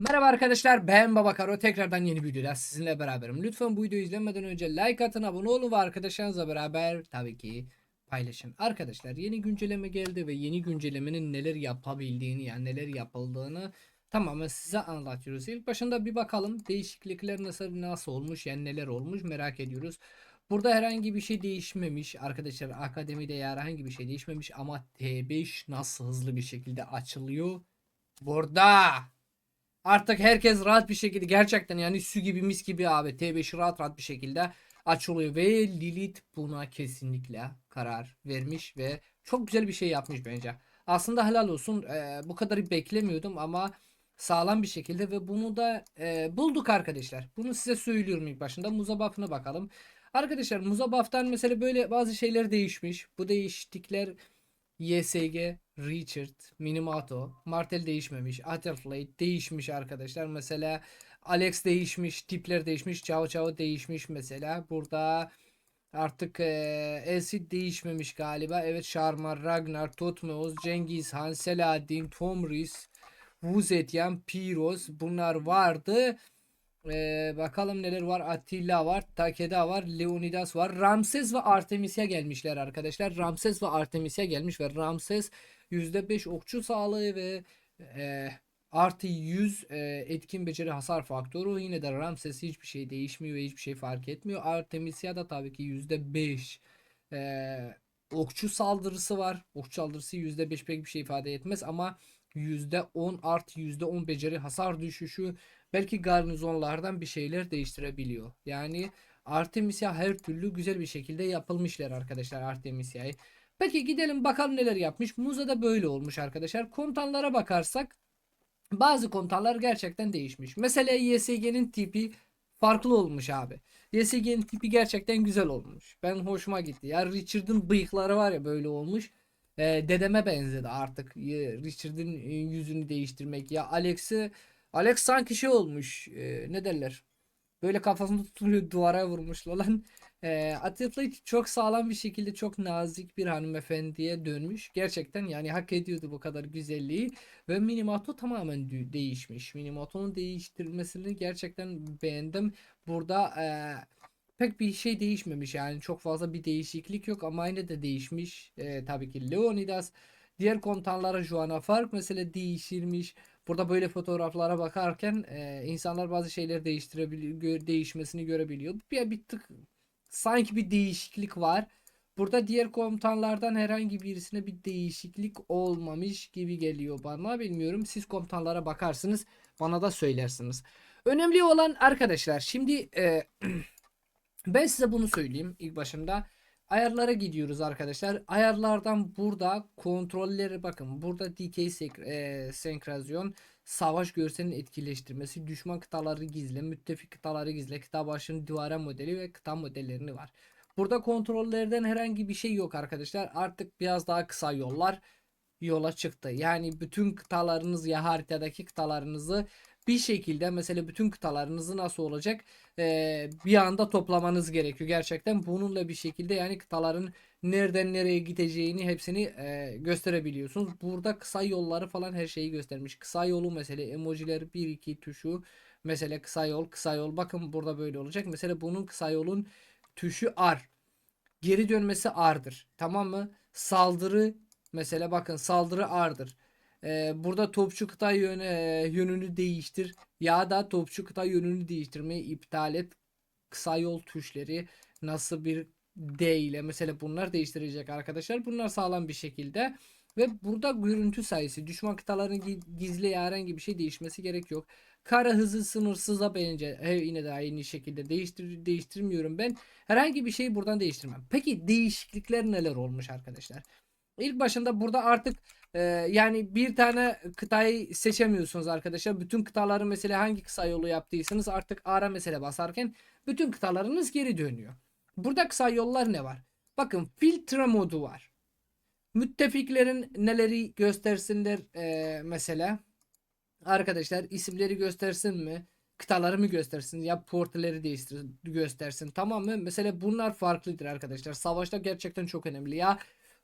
Merhaba arkadaşlar ben Baba Karo tekrardan yeni bir videoda sizinle beraberim. Lütfen bu videoyu izlemeden önce like atın abone olun ve arkadaşlarınızla beraber tabii ki paylaşın. Arkadaşlar yeni güncelleme geldi ve yeni güncellemenin neler yapabildiğini yani neler yapıldığını tamamen size anlatıyoruz. İlk başında bir bakalım değişiklikler nasıl nasıl olmuş yani neler olmuş merak ediyoruz. Burada herhangi bir şey değişmemiş arkadaşlar akademide herhangi bir şey değişmemiş ama T5 nasıl hızlı bir şekilde açılıyor burada. Artık herkes rahat bir şekilde gerçekten yani su gibi mis gibi abi T5 rahat rahat bir şekilde açılıyor ve Lilith buna kesinlikle karar vermiş ve çok güzel bir şey yapmış bence. Aslında helal olsun Ee, bu kadarı beklemiyordum ama sağlam bir şekilde ve bunu da e, bulduk arkadaşlar. Bunu size söylüyorum ilk başında Muzabaf'ına bakalım. Arkadaşlar Muzabaf'tan mesela böyle bazı şeyler değişmiş. Bu değişiklikler YSG, Richard, Minimato, Martel değişmemiş, Atterflay değişmiş arkadaşlar. Mesela Alex değişmiş, tipler değişmiş, Cao Cao değişmiş mesela. Burada artık eee Elsit değişmemiş galiba. Evet Sharmar, Ragnar, Totmeos, Cengiz Han, Selahattin, Tomris, Vuzetyan, Piros bunlar vardı. Ee, bakalım neler var. Attila var. Takeda var. Leonidas var. Ramses ve Artemisia gelmişler arkadaşlar. Ramses ve Artemisia gelmiş ve Ramses %5 okçu sağlığı ve e, artı 100 e, etkin beceri hasar faktörü. Yine de Ramses hiçbir şey değişmiyor ve hiçbir şey fark etmiyor. Artemisia da tabii ki %5 e, okçu saldırısı var. Okçu saldırısı %5 pek bir şey ifade etmez ama %10 artı %10 beceri hasar düşüşü belki garnizonlardan bir şeyler değiştirebiliyor. Yani Artemisia her türlü güzel bir şekilde yapılmışlar arkadaşlar Artemisia'yı. Peki gidelim bakalım neler yapmış. Muza da böyle olmuş arkadaşlar. Komutanlara bakarsak bazı komutanlar gerçekten değişmiş. Mesela YSG'nin tipi farklı olmuş abi. YSG'nin tipi gerçekten güzel olmuş. Ben hoşuma gitti. Ya Richard'ın bıyıkları var ya böyle olmuş. Ee, dedeme benzedi artık. Richard'ın e, yüzünü değiştirmek. Ya Alex'i Alex sanki şey olmuş. e, ne derler? Böyle kafasını tutuyor duvara vurmuş lan. E, Atilla çok sağlam bir şekilde çok nazik bir hanımefendiye dönmüş. Gerçekten yani hak ediyordu bu kadar güzelliği. Ve Minimato tamamen değişmiş. Minimato'nun değiştirilmesini gerçekten beğendim. Burada e, pek bir şey değişmemiş yani çok fazla bir değişiklik yok ama yine de değişmiş. E, tabii ki Leonidas. Diğer komutanlara Juana Fark mesela değişirmiş. Burada böyle fotoğraflara bakarken e, insanlar bazı şeyleri değiştirebiliyor, gö- değişmesini görebiliyor. Bir, bir tık sanki bir değişiklik var. Burada diğer komutanlardan herhangi birisine bir değişiklik olmamış gibi geliyor bana. Bilmiyorum. Siz komutanlara bakarsınız, bana da söylersiniz. Önemli olan arkadaşlar, şimdi e, ben size bunu söyleyeyim ilk başında. Ayarlara gidiyoruz arkadaşlar. Ayarlardan burada kontrolleri bakın. Burada sek- e, senkrazyon, savaş görselinin etkileştirmesi, düşman kıtaları gizle, müttefik kıtaları gizle, kıta başının duvara modeli ve kıta modellerini var. Burada kontrollerden herhangi bir şey yok arkadaşlar. Artık biraz daha kısa yollar yola çıktı. Yani bütün kıtalarınız ya haritadaki kıtalarınızı bir şekilde mesela bütün kıtalarınızı nasıl olacak Ee, bir anda toplamanız gerekiyor. Gerçekten bununla bir şekilde yani kıtaların nereden nereye gideceğini hepsini e, gösterebiliyorsunuz. Burada kısa yolları falan her şeyi göstermiş. Kısa yolu mesela emojiler 1 2 tuşu mesela kısa yol kısa yol. Bakın burada böyle olacak. Mesela bunun kısa yolun tuşu R. Geri dönmesi R'dır. Tamam mı? Saldırı mesela bakın saldırı R'dır ee, burada topçu kıta yönü, e, yönünü değiştir ya da topçu kıta yönünü değiştirmeyi iptal et. Kısa yol tuşları nasıl bir D ile mesela bunlar değiştirecek arkadaşlar. Bunlar sağlam bir şekilde ve burada görüntü sayısı düşman kıtaların gi- gizli herhangi bir şey değişmesi gerek yok. Kara hızı sınırsıza bence he, yine de aynı şekilde değiştir değiştirmiyorum ben. Herhangi bir şeyi buradan değiştirmem. Peki değişiklikler neler olmuş arkadaşlar? İlk başında burada artık ee, yani bir tane kıtayı seçemiyorsunuz arkadaşlar. Bütün kıtaları mesela hangi kısa yolu yaptıysanız artık ara mesela basarken bütün kıtalarınız geri dönüyor. Burada kısa yollar ne var? Bakın filtre modu var. Müttefiklerin neleri göstersinler ee, mesela. Arkadaşlar isimleri göstersin mi? Kıtaları mı göstersin ya portları değiştir göstersin tamam mı? Mesela bunlar farklıdır arkadaşlar. Savaşta gerçekten çok önemli ya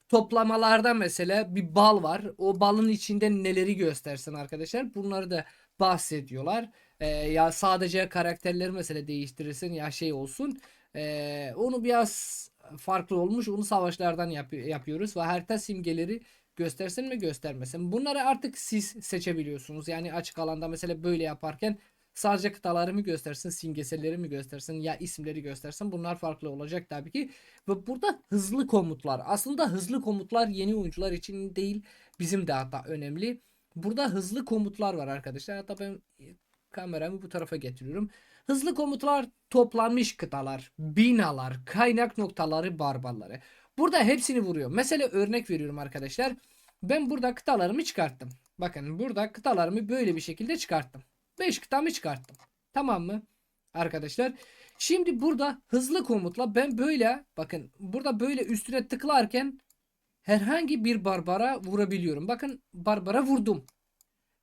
toplamalarda mesela bir bal var. O balın içinde neleri göstersin arkadaşlar. Bunları da bahsediyorlar. Ee, ya sadece karakterleri mesela değiştirirsin ya şey olsun. Ee, onu biraz farklı olmuş. Onu savaşlardan yap- yapıyoruz ve harita simgeleri göstersin mi göstermesin. Bunları artık siz seçebiliyorsunuz. Yani açık alanda mesela böyle yaparken sadece kıtaları mı göstersin, simgeselleri mi göstersin ya isimleri göstersin. Bunlar farklı olacak tabii ki. Ve burada hızlı komutlar. Aslında hızlı komutlar yeni oyuncular için değil bizim de hatta önemli. Burada hızlı komutlar var arkadaşlar. Hatta ben kameramı bu tarafa getiriyorum. Hızlı komutlar toplanmış kıtalar, binalar, kaynak noktaları, barbarları. Burada hepsini vuruyor. Mesela örnek veriyorum arkadaşlar. Ben burada kıtalarımı çıkarttım. Bakın burada kıtalarımı böyle bir şekilde çıkarttım. 5 kıtamı çıkarttım. Tamam mı? Arkadaşlar. Şimdi burada hızlı komutla ben böyle bakın burada böyle üstüne tıklarken herhangi bir barbara vurabiliyorum. Bakın barbara vurdum.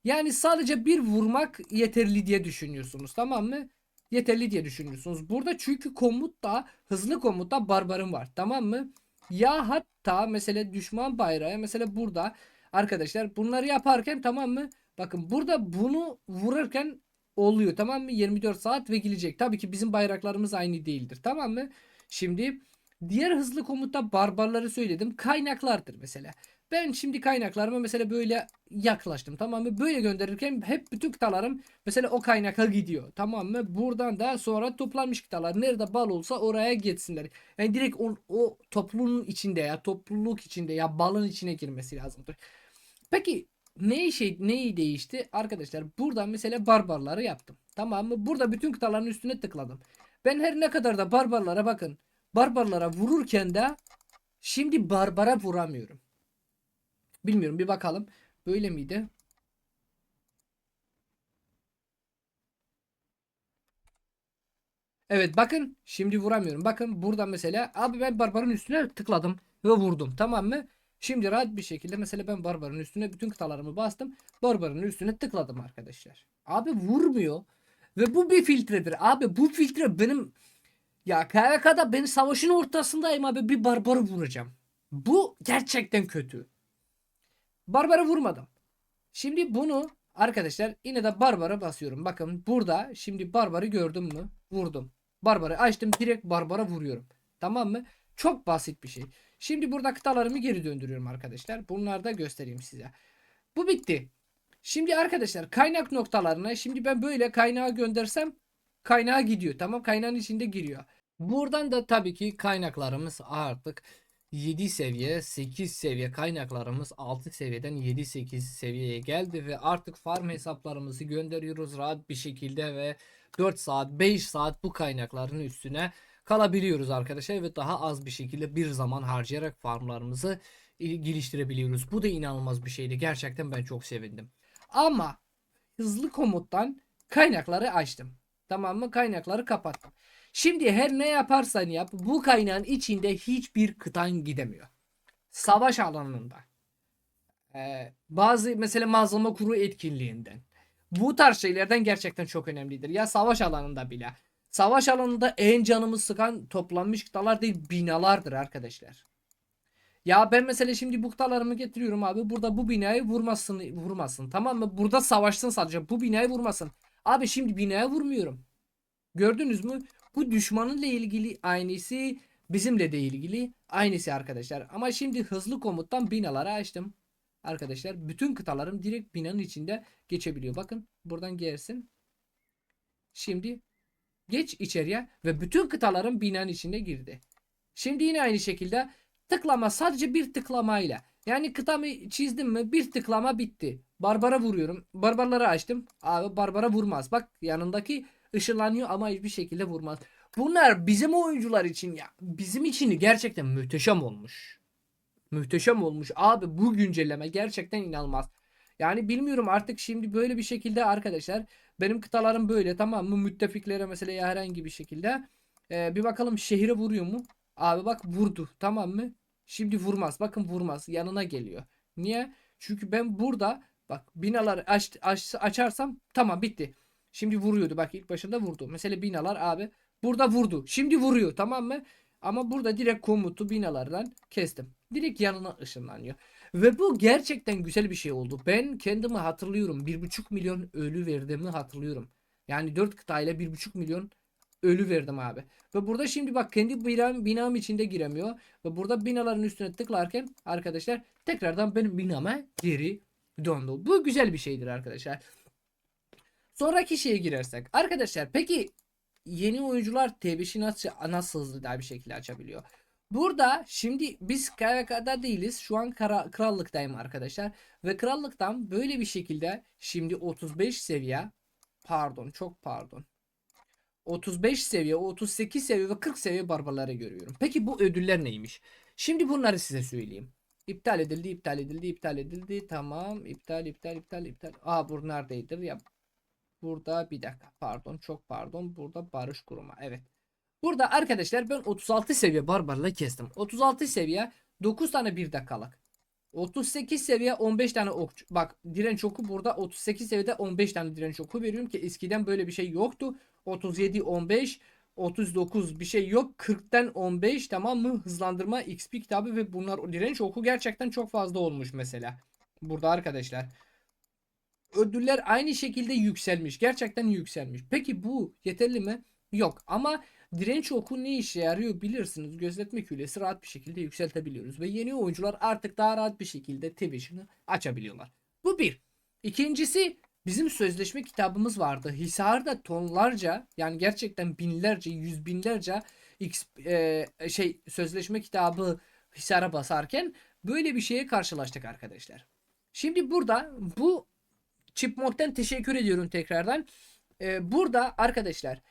Yani sadece bir vurmak yeterli diye düşünüyorsunuz tamam mı? Yeterli diye düşünüyorsunuz. Burada çünkü komutta hızlı komutta barbarım var tamam mı? Ya hatta mesela düşman bayrağı mesela burada arkadaşlar bunları yaparken tamam mı? Bakın burada bunu vururken oluyor tamam mı? 24 saat ve gelecek. Tabii ki bizim bayraklarımız aynı değildir tamam mı? Şimdi diğer hızlı komutta barbarları söyledim. Kaynaklardır mesela. Ben şimdi kaynaklarıma mesela böyle yaklaştım tamam mı? Böyle gönderirken hep bütün kıtalarım mesela o kaynaka gidiyor tamam mı? Buradan da sonra toplanmış kıtalar nerede bal olsa oraya gitsinler. Yani direkt o, o topluluğun içinde ya topluluk içinde ya balın içine girmesi lazımdır. Peki ne şey neyi değişti? Arkadaşlar buradan mesela barbarları yaptım. Tamam mı? Burada bütün kıtaların üstüne tıkladım. Ben her ne kadar da barbarlara bakın. Barbarlara vururken de şimdi barbara vuramıyorum. Bilmiyorum bir bakalım. Böyle miydi? Evet bakın şimdi vuramıyorum. Bakın burada mesela abi ben barbarın üstüne tıkladım ve vurdum tamam mı? Şimdi rahat bir şekilde mesela ben barbarın üstüne bütün kıtalarımı bastım. Barbarın üstüne tıkladım arkadaşlar. Abi vurmuyor. Ve bu bir filtredir. Abi bu filtre benim ya KVK'da ben savaşın ortasındayım abi bir barbarı vuracağım. Bu gerçekten kötü. Barbarı vurmadım. Şimdi bunu arkadaşlar yine de Barbar'a basıyorum. Bakın burada şimdi Barbar'ı gördüm mü? Vurdum. Barbar'ı açtım direkt Barbar'a vuruyorum. Tamam mı? Çok basit bir şey. Şimdi burada kıtalarımı geri döndürüyorum arkadaşlar. Bunları da göstereyim size. Bu bitti. Şimdi arkadaşlar kaynak noktalarına şimdi ben böyle kaynağı göndersem kaynağa gidiyor. Tamam kaynağın içinde giriyor. Buradan da tabii ki kaynaklarımız artık 7 seviye 8 seviye kaynaklarımız 6 seviyeden 7-8 seviyeye geldi ve artık farm hesaplarımızı gönderiyoruz rahat bir şekilde ve 4 saat 5 saat bu kaynakların üstüne kalabiliyoruz arkadaşlar ve daha az bir şekilde bir zaman harcayarak farmlarımızı e, geliştirebiliyoruz. Bu da inanılmaz bir şeydi. Gerçekten ben çok sevindim. Ama hızlı komuttan kaynakları açtım. Tamam mı? Kaynakları kapattım. Şimdi her ne yaparsan yap bu kaynağın içinde hiçbir kıtan gidemiyor. Savaş alanında. Ee, bazı mesela malzeme kuru etkinliğinden. Bu tarz şeylerden gerçekten çok önemlidir. Ya savaş alanında bile. Savaş alanında en canımı sıkan toplanmış kıtalar değil binalardır arkadaşlar. Ya ben mesela şimdi bu kıtalarımı getiriyorum abi. Burada bu binayı vurmasın vurmasın. Tamam mı? Burada savaşsın sadece. Bu binayı vurmasın. Abi şimdi binaya vurmuyorum. Gördünüz mü? Bu düşmanınla ilgili aynısı bizimle de ilgili aynısı arkadaşlar. Ama şimdi hızlı komuttan binaları açtım. Arkadaşlar bütün kıtalarım direkt binanın içinde geçebiliyor. Bakın buradan gelsin. Şimdi geç içeriye ve bütün kıtalarım binanın içinde girdi. Şimdi yine aynı şekilde tıklama sadece bir tıklamayla. Yani kıtamı çizdim mi bir tıklama bitti. Barbara vuruyorum. Barbarları açtım. Abi Barbara vurmaz. Bak yanındaki ışınlanıyor ama hiçbir şekilde vurmaz. Bunlar bizim oyuncular için ya bizim için gerçekten muhteşem olmuş. Muhteşem olmuş. Abi bu güncelleme gerçekten inanılmaz. Yani bilmiyorum artık şimdi böyle bir şekilde arkadaşlar benim kıtalarım böyle tamam mı? Müttefiklere mesela herhangi bir şekilde Ee, bir bakalım şehire vuruyor mu? Abi bak vurdu tamam mı? Şimdi vurmaz. Bakın vurmaz. Yanına geliyor. Niye? Çünkü ben burada bak binaları aç, aç, açarsam tamam bitti. Şimdi vuruyordu. Bak ilk başında vurdu. Mesela binalar abi burada vurdu. Şimdi vuruyor tamam mı? Ama burada direkt komutu binalardan kestim. Direkt yanına ışınlanıyor. Ve bu gerçekten güzel bir şey oldu. Ben kendimi hatırlıyorum. 1,5 milyon ölü verdiğimi hatırlıyorum. Yani 4 kıtayla 1,5 milyon ölü verdim abi. Ve burada şimdi bak kendi binam, binam içinde giremiyor. Ve burada binaların üstüne tıklarken arkadaşlar tekrardan benim binama geri döndü. Bu güzel bir şeydir arkadaşlar. Sonraki şeye girersek. Arkadaşlar peki yeni oyuncular T5'i nasıl, nasıl hızlı bir şekilde açabiliyor? Burada şimdi biz KVK'da değiliz. Şu an kara, krallıktayım arkadaşlar. Ve krallıktan böyle bir şekilde şimdi 35 seviye pardon çok pardon. 35 seviye, 38 seviye ve 40 seviye barbarları görüyorum. Peki bu ödüller neymiş? Şimdi bunları size söyleyeyim. İptal edildi, iptal edildi, iptal edildi. Tamam, iptal, iptal, iptal, iptal. Aa bu neredeydir? Ya burada bir dakika. Pardon, çok pardon. Burada barış kuruma. Evet. Burada arkadaşlar ben 36 seviye barbarla kestim. 36 seviye 9 tane bir dakikalık. 38 seviye 15 tane okçu. Bak direnç oku burada 38 seviyede 15 tane direnç oku veriyorum ki eskiden böyle bir şey yoktu. 37 15 39 bir şey yok. 40'tan 15 tamam mı? Hızlandırma XP kitabı ve bunlar direnç oku gerçekten çok fazla olmuş mesela. Burada arkadaşlar. Ödüller aynı şekilde yükselmiş. Gerçekten yükselmiş. Peki bu yeterli mi? Yok ama direnç oku ne işe yarıyor bilirsiniz. Gözetme külesi rahat bir şekilde yükseltebiliyoruz. Ve yeni oyuncular artık daha rahat bir şekilde Twitch'ini açabiliyorlar. Bu bir. İkincisi bizim sözleşme kitabımız vardı. Hisar'da tonlarca yani gerçekten binlerce yüz binlerce e, şey sözleşme kitabı Hisar'a basarken böyle bir şeye karşılaştık arkadaşlar. Şimdi burada bu Chipmunk'ten teşekkür ediyorum tekrardan. Ee, burada arkadaşlar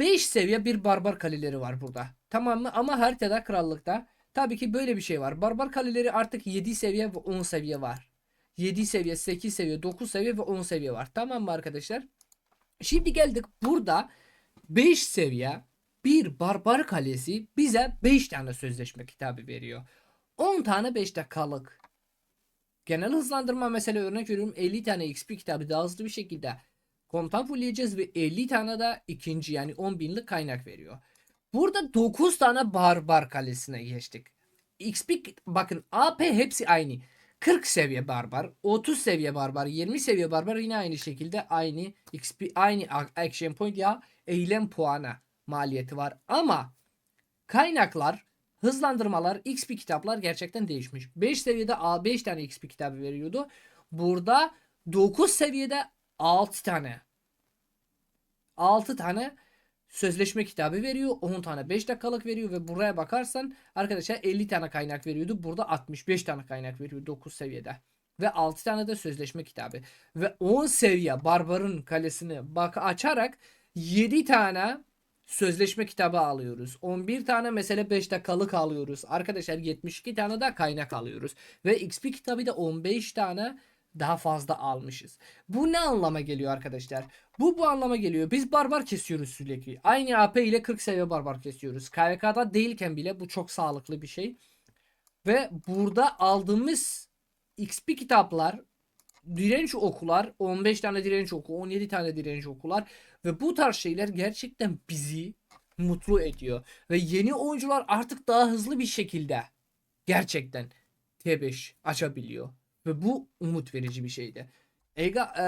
5 seviye bir barbar kaleleri var burada. Tamam mı? Ama haritada krallıkta tabii ki böyle bir şey var. Barbar kaleleri artık 7 seviye ve 10 seviye var. 7 seviye, 8 seviye, 9 seviye ve 10 seviye var. Tamam mı arkadaşlar? Şimdi geldik burada 5 seviye bir barbar kalesi bize 5 tane sözleşme kitabı veriyor. 10 tane 5 dakikalık Genel hızlandırma mesela örnek veriyorum 50 tane XP kitabı daha hızlı bir şekilde komutan fullleyeceğiz ve 50 tane de ikinci yani 10 binlik kaynak veriyor. Burada 9 tane barbar kalesine geçtik. XP bakın AP hepsi aynı. 40 seviye barbar, 30 seviye barbar, 20 seviye barbar yine aynı şekilde aynı XP aynı action point ya eylem puanı maliyeti var. Ama kaynaklar hızlandırmalar, XP kitaplar gerçekten değişmiş. 5 seviyede 5 tane XP kitabı veriyordu. Burada 9 seviyede 6 tane. 6 tane sözleşme kitabı veriyor. 10 tane 5 dakikalık veriyor ve buraya bakarsan arkadaşlar 50 tane kaynak veriyordu. Burada 65 tane kaynak veriyor 9 seviyede. Ve 6 tane de sözleşme kitabı. Ve 10 seviye Barbar'ın kalesini bak açarak 7 tane sözleşme kitabı alıyoruz. 11 tane mesele 5 dakikalık alıyoruz. Arkadaşlar 72 tane de kaynak alıyoruz. Ve XP kitabı da 15 tane daha fazla almışız. Bu ne anlama geliyor arkadaşlar? Bu bu anlama geliyor. Biz barbar kesiyoruz sürekli. Aynı AP ile 40 seviye barbar kesiyoruz. KVK'da değilken bile bu çok sağlıklı bir şey. Ve burada aldığımız XP kitaplar direnç okular 15 tane direnç oku 17 tane direnç okular ve bu tarz şeyler gerçekten bizi mutlu ediyor. Ve yeni oyuncular artık daha hızlı bir şekilde gerçekten T5 açabiliyor. Ve bu umut verici bir şeydi. Ega e,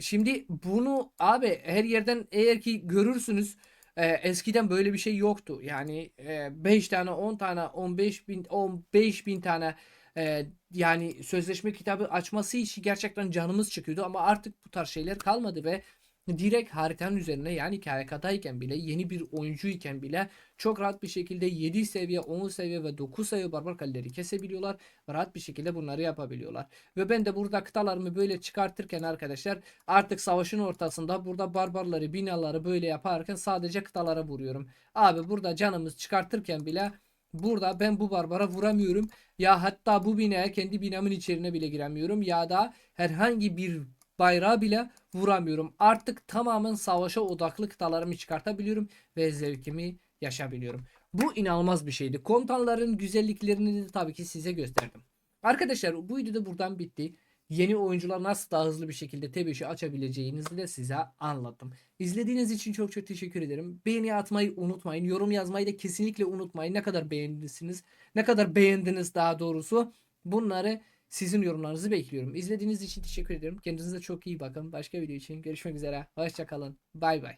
şimdi bunu abi her yerden eğer ki görürsünüz e, eskiden böyle bir şey yoktu. Yani 5 e, tane 10 tane 15 bin 15 bin tane e, yani sözleşme kitabı açması için gerçekten canımız çıkıyordu ama artık bu tarz şeyler kalmadı ve direkt haritanın üzerine yani KRK'dayken bile yeni bir oyuncuyken bile çok rahat bir şekilde 7 seviye 10 seviye ve 9 seviye barbar kaleleri kesebiliyorlar rahat bir şekilde bunları yapabiliyorlar. Ve ben de burada kıtalarımı böyle çıkartırken arkadaşlar artık savaşın ortasında burada barbarları binaları böyle yaparken sadece kıtalara vuruyorum. Abi burada canımız çıkartırken bile Burada ben bu barbara vuramıyorum. Ya hatta bu binaya kendi binamın içerine bile giremiyorum. Ya da herhangi bir bayrağı bile vuramıyorum. Artık tamamen savaşa odaklı kıtalarımı çıkartabiliyorum ve zevkimi yaşabiliyorum. Bu inanılmaz bir şeydi. Komutanların güzelliklerini de tabii ki size gösterdim. Arkadaşlar bu video da buradan bitti yeni oyuncular nasıl daha hızlı bir şekilde T5'i açabileceğinizi de size anlattım. İzlediğiniz için çok çok teşekkür ederim. Beğeni atmayı unutmayın. Yorum yazmayı da kesinlikle unutmayın. Ne kadar beğendiniz, ne kadar beğendiniz daha doğrusu. Bunları Sizin yorumlarınızı bekliyorum. İzlediğiniz için teşekkür ederim. Kendinize çok iyi bakın. Başka video için görüşmek üzere. Hoşçakalın. Bay bay.